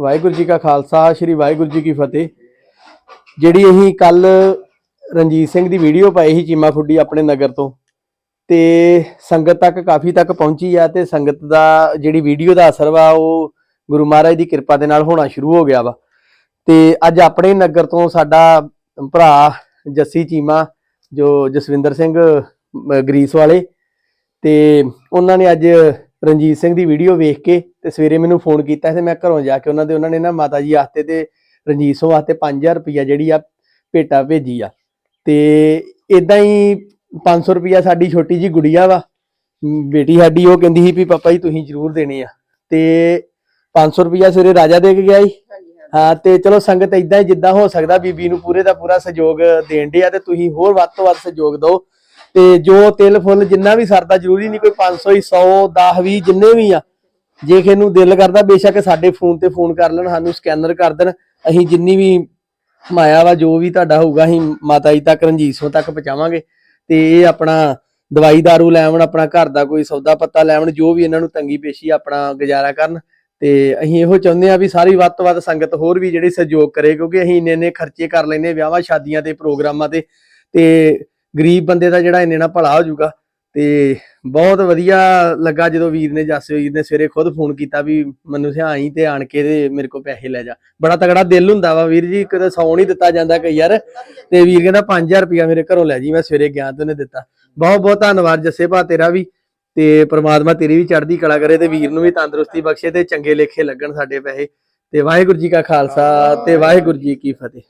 ਵਾਹਿਗੁਰੂ ਜੀ ਕਾ ਖਾਲਸਾ, ਸ੍ਰੀ ਵਾਹਿਗੁਰੂ ਜੀ ਕੀ ਫਤਿਹ। ਜਿਹੜੀ ਅਸੀਂ ਕੱਲ ਰਣਜੀਤ ਸਿੰਘ ਦੀ ਵੀਡੀਓ ਪਾਈ ਸੀ ਚੀਮਾ ਫੁੱਡੀ ਆਪਣੇ ਨਗਰ ਤੋਂ, ਤੇ ਸੰਗਤ ਤੱਕ ਕਾਫੀ ਤੱਕ ਪਹੁੰਚੀ ਆ ਤੇ ਸੰਗਤ ਦਾ ਜਿਹੜੀ ਵੀਡੀਓ ਦਾ ਅਸਰ ਵਾ, ਉਹ ਗੁਰੂ ਮਹਾਰਾਜ ਦੀ ਕਿਰਪਾ ਦੇ ਨਾਲ ਹੋਣਾ ਸ਼ੁਰੂ ਹੋ ਗਿਆ ਵਾ। ਤੇ ਅੱਜ ਆਪਣੇ ਨਗਰ ਤੋਂ ਸਾਡਾ ਭਰਾ ਜੱਸੀ ਚੀਮਾ, ਜੋ ਜਸਵਿੰਦਰ ਸਿੰਘ ਗਰੀਸ ਵਾਲੇ, ਤੇ ਉਹਨਾਂ ਨੇ ਅੱਜ ਰਣਜੀਤ ਸਿੰਘ ਦੀ ਵੀਡੀਓ ਵੇਖ ਕੇ ਤੇ ਸਵੇਰੇ ਮੈਨੂੰ ਫੋਨ ਕੀਤਾ ਤੇ ਮੈਂ ਘਰੋਂ ਜਾ ਕੇ ਉਹਨਾਂ ਦੇ ਉਹਨਾਂ ਨੇ ਨਾ ਮਾਤਾ ਜੀ ਵਾਸਤੇ ਤੇ ਰਣਜੀਤ ਸਿੰਘ ਵਾਸਤੇ 5000 ਰੁਪਈਆ ਜਿਹੜੀ ਆ ਭੇਟਾ ਭੇਜੀ ਆ। ਤੇ ਇਦਾਂ ਹੀ 500 ਰੁਪਈਆ ਸਾਡੀ ਛੋਟੀ ਜੀ ਗੁੜੀਆ ਵਾ ਬੇਟੀ ਸਾਡੀ ਉਹ ਕਹਿੰਦੀ ਸੀ ਵੀ ਪਾਪਾ ਜੀ ਤੁਸੀਂ ਜ਼ਰੂਰ ਦੇਣੇ ਆ। ਤੇ 500 ਰੁਪਈਆ ਸਵੇਰੇ ਰਾਜਾ ਦੇ ਕੇ ਗਿਆ ਸੀ। ਹਾਂ ਤੇ ਚਲੋ ਸੰਗਤ ਇਦਾਂ ਹੀ ਜਿੱਦਾਂ ਹੋ ਸਕਦਾ ਬੀਬੀ ਨੂੰ ਪੂਰੇ ਦਾ ਪੂਰਾ ਸਹਿਯੋਗ ਦੇਣ ਦੇ ਆ ਤੇ ਤੁਸੀਂ ਹੋਰ ਵੱਧ ਤੋਂ ਵੱਧ ਸਹਿਯੋਗ ਦਿਓ। ਤੇ ਜੋ ਤਿਲ ਫੁੱਲ ਜਿੰਨਾ ਵੀ ਸਰਦਾ ਜ਼ਰੂਰੀ ਨਹੀਂ, ਕੋਈ 500 ਹੀ 100 10 20 ਜਿੰਨੇ ਵੀ ਆ, ਜੇ ਕਿਸੇ ਨੂੰ ਦਿਲ ਕਰਦਾ, ਬੇਸ਼ੱਕ ਸਾਡੇ ਫੋਨ ਤੇ ਫੋਨ ਕਰ ਲੈਣ, ਸਾਨੂੰ ਸਕੈਨਰ ਕਰ ਦੇਣ, ਅਸੀਂ ਜਿੰਨੀ ਵੀ ਮਾਇਆ ਵਾ, ਜੋ ਵੀ ਤੁਹਾਡਾ ਹੋਊਗਾ, ਅਸੀਂ ਮਾਤਾ ਜੀ ਤੱਕ, ਰਣਜੀਤ ਸਿੰਘ ਤੱਕ ਪਹੁੰਚਾਵਾਂਗੇ। ਤੇ ਇਹ ਆਪਣਾ ਦਵਾਈ ਦਾਰੂ ਲੈਵਣ, ਆਪਣਾ ਘਰ ਦਾ ਕੋਈ ਸੌਦਾ ਪੱਤਾ ਲੈਵਣ, ਜੋ ਵੀ ਇਹਨਾਂ ਨੂੰ ਤੰਗੀ ਪੇਸ਼ੀ ਆਪਣਾ ਗੁਜ਼ਾਰਾ ਕਰਨ। ਤੇ ਅਸੀਂ ਇਹੋ ਚਾਹੁੰਦੇ ਆ ਵੀ ਸਾਰੀ ਵੱਧ ਤੋਂ ਵੱਧ ਸੰਗਤ ਹੋਰ ਵੀ ਜਿਹੜੀ ਸਹਿਯੋਗ ਕਰੇ, ਕਿਉਂਕਿ ਅਸੀਂ ਇੰਨੇ ਇੰਨੇ ਖਰਚੇ ਕਰ ਲੈਨੇ ਵਿਆਹਾਂ, ਸ਼ਾਦੀਆਂ ਤੇ ਪ੍ਰੋਗਰਾਮਾਂ ਤੇ। ਤੇ ਗਰੀਬ ਬੰਦੇ ਦਾ ਜਿਹੜਾ ਇੰਨੇ ਨਾਲ ਭਲਾ ਹੋ ਜਾਊਗਾ। ਤੇ ਬਹੁਤ ਵਧੀਆ ਲੱਗਾ ਜਦੋਂ ਵੀਰ ਨੇ ਜੱਸ ਵੀਰ ਨੇ ਸਵੇਰੇ ਖੁਦ ਫੋਨ ਕੀਤਾ ਵੀ ਮੈਨੂੰ ਸਿਆਈ ਤੇ ਆਣ ਕੇ ਤੇ ਮੇਰੇ ਕੋਲ ਪੈਸੇ ਲੈ ਜਾ। ਬੜਾ ਤਗੜਾ ਦਿਲ ਹੁੰਦਾ ਵਾ ਵੀਰ ਜੀ ਕਦੇ ਸੌ ਨਹੀਂ ਦਿੱਤਾ ਜਾਂਦਾ ਕਈ ਯਾਰ ਤੇ ਵੀਰ ਕਹਿੰਦਾ 5000 ਰੁਪਇਆ ਮੇਰੇ ਘਰੋਂ ਲੈ ਜੀ, ਮੈਂ ਸਵੇਰੇ ਗਿਆ ਤੇ ਉਹਨੇ ਦਿੱਤਾ। ਬਹੁਤ ਬਹੁਤ ਧੰਨਵਾਦ ਜੱਸੇ ਭਾ ਤੇਰਾ ਵੀ ਤੇ ਪ੍ਰਮਾਤਮਾ ਤੇਰੀ ਵੀ ਚੜ੍ਹਦੀ ਕਲਾ ਕਰੇ ਤੇ ਵੀਰ ਨੂੰ ਵੀ ਤੰਦਰੁਸਤੀ ਬਖਸ਼ੇ ਤੇ ਚੰਗੇ ਲੇਖੇ ਲੱਗਣ ਸਾਡੇ ਪੈਸੇ। ਤੇ ਵਾਹਿਗੁਰੂ ਜੀ ਕਾ ਖਾਲਸਾ ਤੇ ਵਾਹਿਗੁਰੂ ਜੀ ਕੀ ਫਤਿਹ।